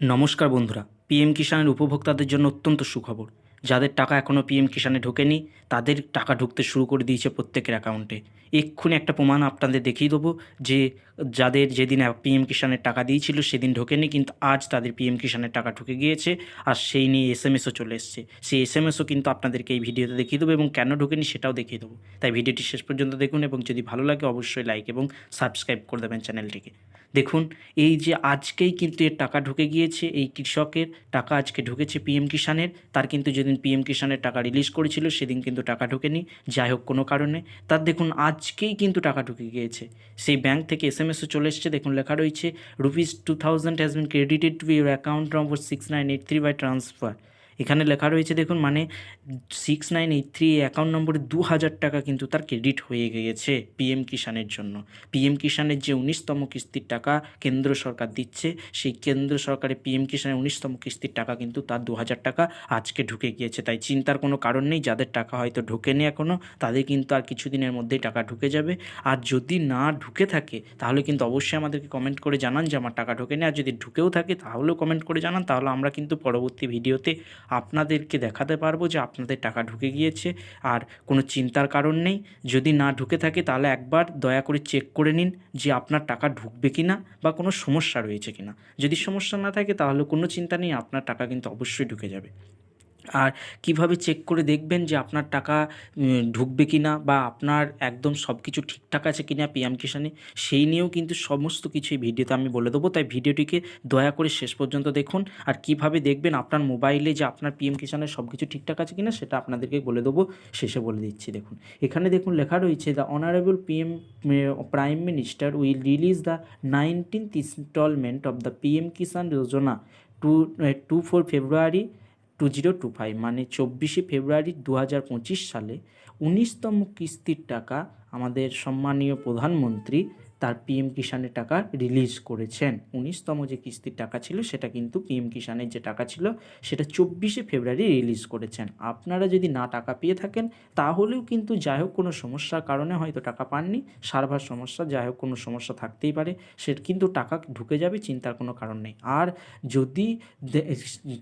নমস্কার বন্ধুরা, পিএম কিষাণের উপভোক্তাদের জন্য অত্যন্ত সুখবর। যাদের টাকা এখনও পিএম কিষাণে ঢোকেনি, তাদের টাকা ঢুকতে শুরু করে দিয়েছে প্রত্যেকের অ্যাকাউন্টে এক্ষুনি একটা প্রমাণ আপনাদের দেখিয়ে দেবো যে যাদের যেদিন পিএম কিষাণের টাকা দিয়েছিল সেদিন ঢোকেনি, কিন্তু আজ তাদের পিএম কিষাণের টাকা ঢুকে গিয়েছে আর সেই নিয়ে এস এম এসও চলে এসছে। সেই এস এম এসও কিন্তু আপনাদেরকে এই ভিডিওতে দেখিয়ে দেবো এবং কেন ঢোকেনি সেটাও দেখিয়ে দেবো। তাই ভিডিওটি শেষ পর্যন্ত দেখুন এবং যদি ভালো লাগে অবশ্যই লাইক এবং সাবস্ক্রাইব করে দেবেন চ্যানেলটিকে। দেখুন, এই যে আজকেই কিন্তু এর টাকা ঢুকে গিয়েছে, এই কৃষকের টাকা আজকে ঢুকেছে পিএম কিষাণের তার কিন্তু যেদিন পিএম কিষাণের টাকা রিলিজ করেছিল সেদিন কিন্তু টাকা ঢোকেনি। যাই হোক, কোনো কারণে। তার দেখুন, আজকেই কিন্তু টাকা ঢুকে গিয়েছে। সেই ব্যাংক থেকে এস এম এসও চলে এসছে। দেখুন, লেখা রয়েছে rupees two thousand has been credited to your account number six nine eight three by transfer এখানে লেখা রয়েছে, দেখুন মানে six nine eight three account নম্বরে দু হাজার টাকা কিন্তু তার ক্রেডিট হয়ে গিয়েছে পিএম কিষাণের জন্য। পিএম কিষাণের যে উনিশতম কিস্তির টাকা কেন্দ্র সরকার দিচ্ছে, সেই কেন্দ্র সরকারের পিএম কিষাণের উনিশতম কিস্তির টাকা কিন্তু তার দু হাজার টাকা আজকে ঢুকে গিয়েছে। তাই চিন্তার কোনো কারণ নেই, যাদের টাকা হয়তো ঢোকেনি এখনও তাদের কিন্তু আর কিছুদিনের মধ্যেই টাকা ঢুকে যাবে। আর যদি না ঢুকে থাকে, তাহলে কিন্তু অবশ্যই আমাদেরকে কমেন্ট করে জানান যে আমার টাকা ঢোকেনি। আর যদি ঢুকেও থাকে, তাহলেও কমেন্ট করে জানান। তাহলে আমরা কিন্তু পরবর্তী ভিডিওতে আপনাদেরকে দেখাতে পারব যে আপনাদের টাকা ঢুকে গিয়েছে আর কোনো চিন্তার কারণ নেই। যদি না ঢুকে থাকে তাহলে একবার দয়া করে চেক করে নিন যে আপনার টাকা ঢুকবে কি না বা কোনো সমস্যা রয়েছে কি না যদি সমস্যা না থাকে তাহলে কোনো চিন্তা নেই, আপনার টাকা কিন্তু অবশ্যই ঢুকে যাবে। আর কীভাবে চেক করে দেখবেন যে আপনার টাকা ঢুকবে কি না বা আপনার একদম সব কিছু ঠিকঠাক আছে কি না পিএম কিষানে সেই নিয়েও কিন্তু সমস্ত কিছু এই ভিডিওতে আমি বলে দেবো। তাই ভিডিওটিকে দয়া করে শেষ পর্যন্ত দেখুন আর কীভাবে দেখবেন আপনার মোবাইলে যে আপনার পিএম কিষানের সব কিছু ঠিকঠাক আছে কি না সেটা আপনাদেরকে বলে দেবো। শেষে বলে দিচ্ছি, দেখুন। এখানে দেখুন লেখা রয়েছে the honourable PM prime minister will release the nineteenth instalment of the PM Kisan Yojana two two four February two zero two five মানে চব্বিশে ফেব্রুয়ারি দু হাজার পঁচিশ সালে উনিশতম কিস্তির টাকা আমাদের সম্মানীয় প্রধানমন্ত্রী তার পিএম কিষানের টাকা রিলিজ করেছেন। উনিশতম যে কিস্তির টাকা ছিল, সেটা কিন্তু পিএম কিষানের যে টাকা ছিল, সেটা চব্বিশে ফেব্রুয়ারি রিলিজ করেছেন। আপনারা যদি না টাকা পেয়ে থাকেন, তাহলেও কিন্তু যাই হোক কোনো সমস্যার কারণে হয়তো টাকা পাননি। সার্ভার সমস্যা, যাই হোক কোনো সমস্যা থাকতেই পারে। সে কিন্তু টাকা ঢুকে যাবে, চিন্তার কোনো কারণ নেই। আর যদি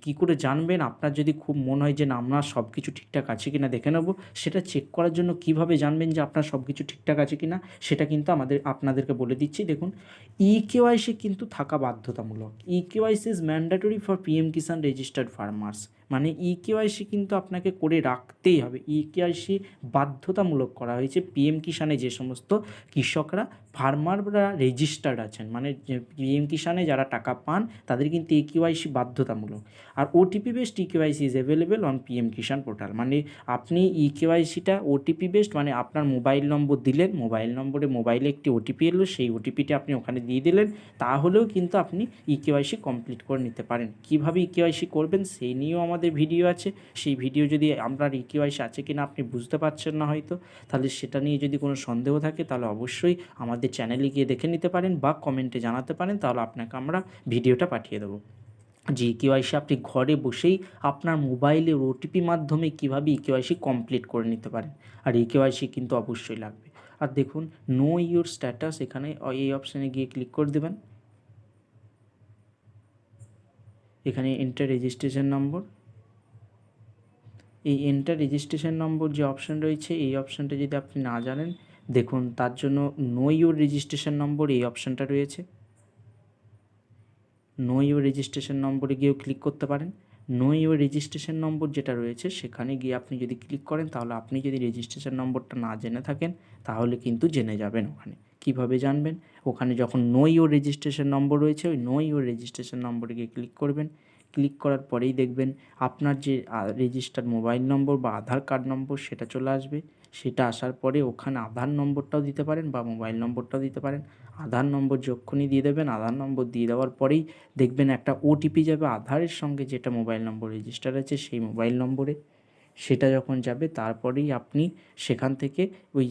কি করে জানবেন? আপনার যদি খুব মনে হয় যে, না আপনার সব কিছু ঠিকঠাক আছে কিনা দেখে নেব, সেটা চেক করার জন্য কীভাবে জানবেন যে, আপনার সব কিছু ঠিকঠাক আছে কিনা? সেটা কিন্তু আমাদের আপনাদেরকে বলে দিচ্ছি, দেখুন ই কেওয়াইসি কিন্তু থাকা বাধ্যতামূলক। E KYC is mandatory for PM Kisan registered farmers মানে ই কেওয়াইসি কিন্তু আপনাকে করে রাখতেই হবে। ই কেওয়াইসি বাধ্যতামূলক করা হয়েছে। পিএম কিষানে যে সমস্ত কৃষকরা ফার্মাররা রেজিস্টার্ড আছেন। মানে পিএম কিষানে যারা টাকা পান, তাদের কিন্তু ই কেওয়াইসি বাধ্যতামূলক। আর OTP based E KYC is available on PM Kisan portal মানে আপনি ই কেওয়াইসিটা ওটিপি বেসড মানে আপনার মোবাইল নম্বর দিলেন মোবাইল নম্বরে মোবাইলে একটি ওটিপি এলো, সেই ওটিপিটা আপনি ওখানে দিয়ে দিলেন, তাহলেও কিন্তু আপনি ই কেওয়াইসি কমপ্লিট করে নিতে পারেন। কীভাবে ই কেওয়াইসি করবেন, সেই নিয়েও আমাদের ভিডিও আছে, সেই ভিডিও যদি আপনার ই কেওয়াইসি আছে কিনা আপনি বুঝতে পারছেন না হয়তো, তাহলে সেটা নিয়ে যদি কোনো সন্দেহ থাকে তাহলে অবশ্যই আমাদের চ্যানেলে গিয়ে দেখে নিতে পারেন বা কমেন্টে জানাতে পারেন, তাহলে আপনাকে আমরা ভিডিওটা পাঠিয়ে দেবো। যে কেওয়াইসি আপনি ঘরে বসেই আপনার মোবাইলের ওটিপি মাধ্যমে কীভাবে ই কেওয়াইসি কমপ্লিট করে নিতে পারেন, আর ই কেওয়াইসি কিন্তু অবশ্যই লাগবে। আর দেখুন নো ইউর স্ট্যাটাস এখানে এই অপশানে গিয়ে ক্লিক করে দেবেন। এখানে এন্টার রেজিস্ট্রেশন নম্বর এই এন্টার রেজিস্ট্রেশন নম্বর যে অপশান রয়েছে, এই অপশানটা যদি আপনি না জানেন, দেখুন, তার জন্য নো ইউর রেজিস্ট্রেশন নম্বর এই অপশানটা রয়েছে। নো ইউর রেজিস্ট্রেশন নম্বরে গিয়েও ক্লিক করতে পারেন। নো ইউর রেজিস্ট্রেশন নম্বর যেটা রয়েছে, সেখানে গিয়ে আপনি যদি ক্লিক করেন, তাহলে আপনি যদি রেজিস্ট্রেশন নম্বরটা না জেনে থাকেন, তাহলে কিন্তু জেনে যাবেন ওখানে। কীভাবে জানবেন? ওখানে যখন নো ইউর রেজিস্ট্রেশন নম্বর রয়েছে, ওই নো ইউর রেজিস্ট্রেশন নম্বরে গিয়ে ক্লিক করবেন। ক্লিক করার পরেই দেখবেন আপনার যে রেজিস্টার মোবাইল নম্বর বা আধার কার্ড নম্বর সেটা চলে আসবে। সেটা আসার পরে ওখানে আধার নম্বরটাও দিতে পারেন বা মোবাইল নম্বরটাও দিতে পারেন। আধার নম্বর যখনই দিয়ে দেবেন, আধার নম্বর দিয়ে দেওয়ার পরেই দেখবেন একটা ওটিপি যাবে আধারের সঙ্গে যেটা মোবাইল নম্বর রেজিস্টার আছে সেই মোবাইল নম্বরে সেটা যখন যাবে, তারপরেই আপনি সেখান থেকে ওই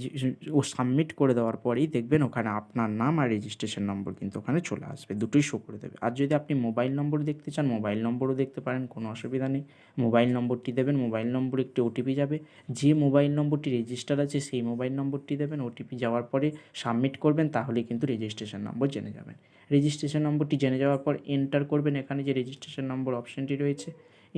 ও সাবমিট করে দেওয়ার পরেই দেখবেন ওখানে আপনার নাম আর রেজিস্ট্রেশন নম্বর কিন্তু ওখানে চলে আসবে। দুটোই শো করে দেবে। আর যদি আপনি মোবাইল নম্বর দেখতে চান মোবাইল নম্বরও দেখতে পারেন, কোনো অসুবিধা নেই। মোবাইল নম্বরটি দেবেন মোবাইল নম্বর একটি ওটিপি যাবে। যে মোবাইল নম্বরটি রেজিস্টার আছে, সেই মোবাইল নম্বরটি দেবেন। ওটিপি যাওয়ার পরে সাবমিট করবেন তাহলে কিন্তু রেজিস্ট্রেশন নম্বর জেনে যাবেন। রেজিস্ট্রেশন নম্বরটি জেনে যাওয়ার পর এন্টার করবেন। এখানে যে রেজিস্ট্রেশন নম্বর অপশানটি রয়েছে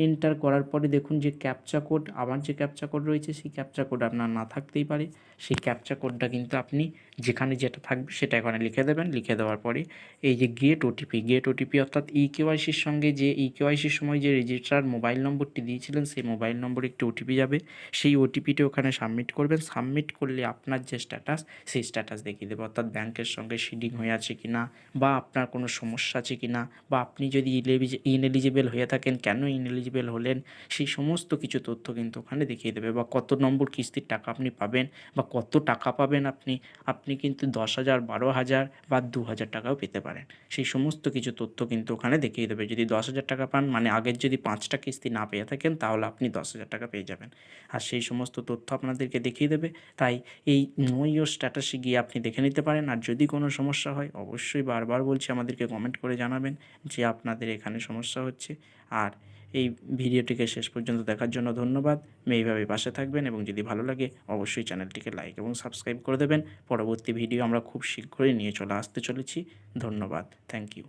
এন্টার করার পরে দেখুন যে ক্যাপচা কোড আবার যে ক্যাপচা কোড রয়েছে, সেই ক্যাপচা কোড আপনার না থাকতেই পারে। সেই ক্যাপচা কোডটা কিন্তু আপনি যেখানে যেটা থাকবে সেটা এখানে লিখে দেবেন। লিখে দেওয়ার পরে এই যে গেট ওটিপি গেট ওটিপি অর্থাৎ ই কেওয়াইসির সঙ্গে যে ই কেওয়াইসির সময় যে রেজিস্টার মোবাইল নম্বরটি দিয়েছিলেন, সেই মোবাইল নম্বরে একটি ওটিপি যাবে। সেই ওটিপিটি ওখানে সাবমিট করবেন। সাবমিট করলে আপনার যে স্ট্যাটাস সেই স্ট্যাটাস দেখিয়ে দেবে। অর্থাৎ ব্যাংকের সঙ্গে শিডিং হয়ে আছে কি না বা আপনার কোনো সমস্যা আছে কি না বা আপনি যদি ইনএলিজিবল হয়ে থাকেন, কেন ইনএলিজিবল হলেন, সেই সমস্ত কিছু তথ্য কিন্তু ওখানে দেখিয়ে দেবে বা কত নম্বর কিস্তির টাকা আপনি পাবেন বা কত টাকা পাবেন আপনি আপনি কিন্তু দশ হাজার, বারো হাজার বা দু হাজার টাকাও পেতে পারেন। সেই সমস্ত কিছু তথ্য কিন্তু ওখানে দেখিয়ে দেবে। যদি দশ হাজার টাকা পান মানে আগের যদি পাঁচটা কিস্তি না পেয়ে থাকেন, তাহলে আপনি দশ হাজার টাকা পেয়ে যাবেন। আর সেই সমস্ত তথ্য আপনাদেরকে দেখিয়ে দেবে। তাই এই নো ইয়োর স্ট্যাটাসে গিয়ে আপনি দেখে নিতে পারেন। আর যদি কোনো সমস্যা হয়, অবশ্যই বারবার বলছি, আমাদেরকে কমেন্ট করে জানাবেন যে আপনাদের এখানে সমস্যা হচ্ছে। আর এই ভিডিওটিকে শেষ পর্যন্ত দেখার জন্য ধন্যবাদ। এইভাবে পাশে থাকবেন এবং যদি ভালো লাগে, অবশ্যই চ্যানেলটিকে লাইক এবং সাবস্ক্রাইব করে দেবেন। পরবর্তী ভিডিও আমরা খুব শীঘ্রই নিয়ে চলে আসতে চলেছি। ধন্যবাদ। Thank you.